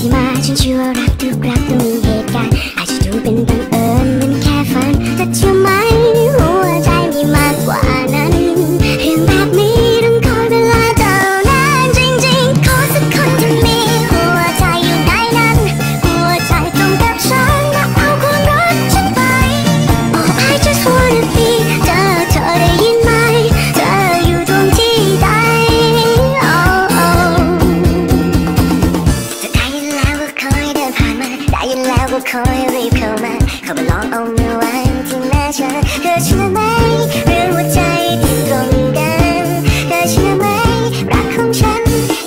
ที่มาฉันเชื่อรักทุกรักต้องมีเหตุการณ์อาจจะดูเป็นบังเอิญ ก็คอยรีบเข้ามาเข้ามาลองเอาเมื่อวานที่หน้าฉันเธอเชื่อไหมเรื่องหัวใจที่ตรงกันเธอเชื่อไหมรักของฉัน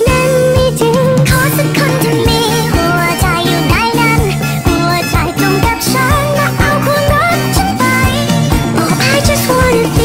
นั้นไม่จริงขอสักคนที่มีหัวใจอยู่ในนั้นหัวใจตรงกับฉันมาเอาคนนั้นไป Oh I just wanna